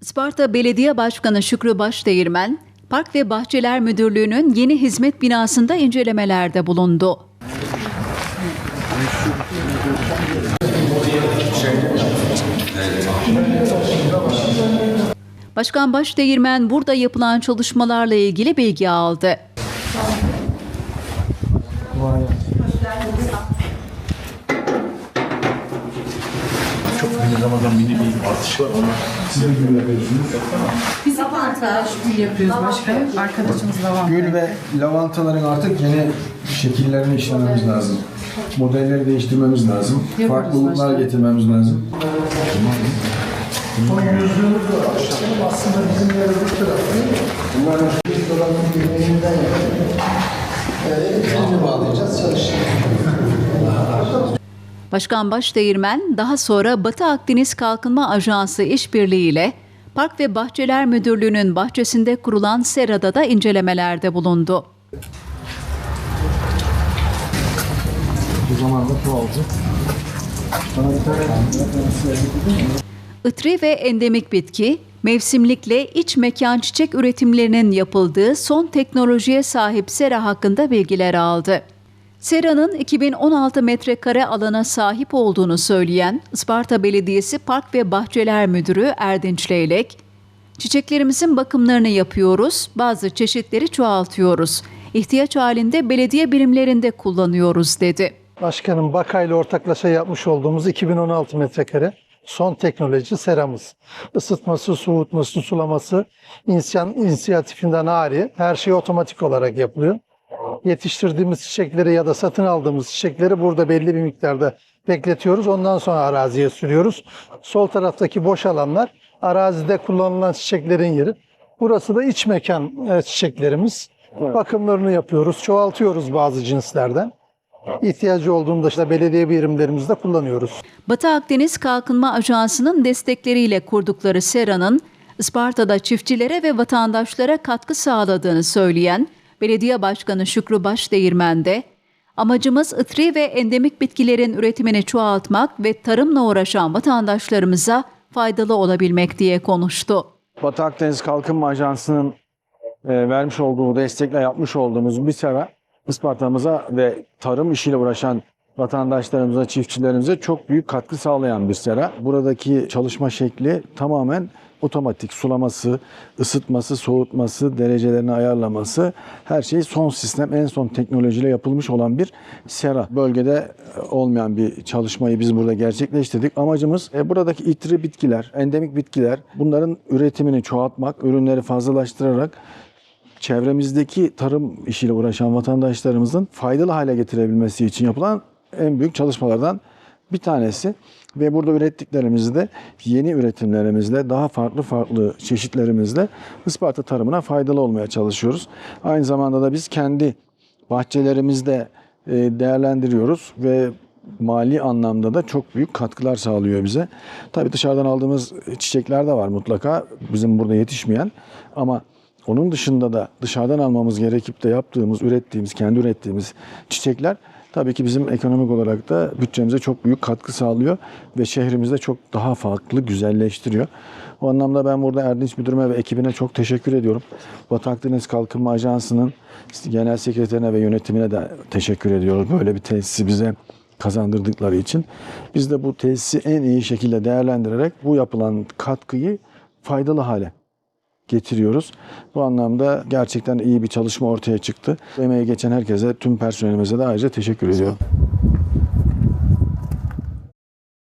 Isparta Belediye Başkanı Şükrü Başdeğirmen, Park ve Bahçeler Müdürlüğü'nün yeni hizmet binasında incelemelerde bulundu. Başkan Başdeğirmen burada yapılan çalışmalarla ilgili bilgi aldı. Aynı zamanda mini bir artış var ama siz de görebilirsiniz. Biz lavanta gül yapıyoruz başkanım. Arkadaşımız lavanta. Gül ve lavantaların artık yeni şekillerini işlememiz lazım. Modelleri değiştirmemiz lazım. Yaparız Farklılıklar başkanım. getirmemiz lazım. Aslında bizim yerimizde Başkan Başdeğirmen daha sonra Batı Akdeniz Kalkınma Ajansı işbirliğiyle Park ve Bahçeler Müdürlüğü'nün bahçesinde kurulan serada da incelemelerde bulundu. Bu Itri ve endemik bitki, mevsimlikle iç mekan çiçek üretimlerinin yapıldığı son teknolojiye sahip sera hakkında bilgiler aldı. Sera'nın 2016 metrekare alana sahip olduğunu söyleyen Isparta Belediyesi Park ve Bahçeler Müdürü Erdinç Leylek, Çiçeklerimizin bakımlarını yapıyoruz, bazı çeşitleri çoğaltıyoruz. İhtiyaç halinde belediye birimlerinde kullanıyoruz dedi. Başkanım Baka ile ortaklaşa yapmış olduğumuz 2016 metrekare son teknoloji seramız. Isıtması, soğutması, sulaması insan inisiyatifinden ari her şey otomatik olarak yapılıyor. Yetiştirdiğimiz çiçekleri ya da satın aldığımız çiçekleri burada belli bir miktarda bekletiyoruz. Ondan sonra araziye sürüyoruz. Sol taraftaki boş alanlar arazide kullanılan çiçeklerin yeri. Burası da iç mekan e, çiçeklerimiz. Bakımlarını yapıyoruz, çoğaltıyoruz bazı cinslerden. İhtiyacı olduğunda işte belediye birimlerimizde kullanıyoruz. Batı Akdeniz Kalkınma Ajansı'nın destekleriyle kurdukları Sera'nın Isparta'da çiftçilere ve vatandaşlara katkı sağladığını söyleyen Belediye Başkanı Şükrü Başdeğirmen de amacımız ıtri ve endemik bitkilerin üretimini çoğaltmak ve tarımla uğraşan vatandaşlarımıza faydalı olabilmek diye konuştu. Batı Akdeniz Kalkınma Ajansı'nın e, vermiş olduğu destekle yapmış olduğumuz bir sera Isparta'mıza ve tarım işiyle uğraşan vatandaşlarımıza, çiftçilerimize çok büyük katkı sağlayan bir sera. Buradaki çalışma şekli tamamen otomatik sulaması, ısıtması, soğutması, derecelerini ayarlaması her şey son sistem, en son teknolojiyle yapılmış olan bir sera. Bölgede olmayan bir çalışmayı biz burada gerçekleştirdik. Amacımız e, buradaki itri bitkiler, endemik bitkiler bunların üretimini çoğaltmak, ürünleri fazlalaştırarak çevremizdeki tarım işiyle uğraşan vatandaşlarımızın faydalı hale getirebilmesi için yapılan en büyük çalışmalardan bir tanesi. Ve burada ürettiklerimizde de yeni üretimlerimizle daha farklı farklı çeşitlerimizle Isparta tarımına faydalı olmaya çalışıyoruz. Aynı zamanda da biz kendi bahçelerimizde e, değerlendiriyoruz ve mali anlamda da çok büyük katkılar sağlıyor bize. Tabii dışarıdan aldığımız çiçekler de var mutlaka bizim burada yetişmeyen ama onun dışında da dışarıdan almamız gerekip de yaptığımız, ürettiğimiz, kendi ürettiğimiz çiçekler tabii ki bizim ekonomik olarak da bütçemize çok büyük katkı sağlıyor ve şehrimizde çok daha farklı güzelleştiriyor. O anlamda ben burada Erdinç Müdürüme ve ekibine çok teşekkür ediyorum. Batı Akdeniz Kalkınma Ajansı'nın genel sekreterine ve yönetimine de teşekkür ediyoruz. Böyle bir tesisi bize kazandırdıkları için. Biz de bu tesisi en iyi şekilde değerlendirerek bu yapılan katkıyı faydalı hale getiriyoruz. Bu anlamda gerçekten iyi bir çalışma ortaya çıktı. Emeği geçen herkese, tüm personelimize de ayrıca teşekkür ediyorum.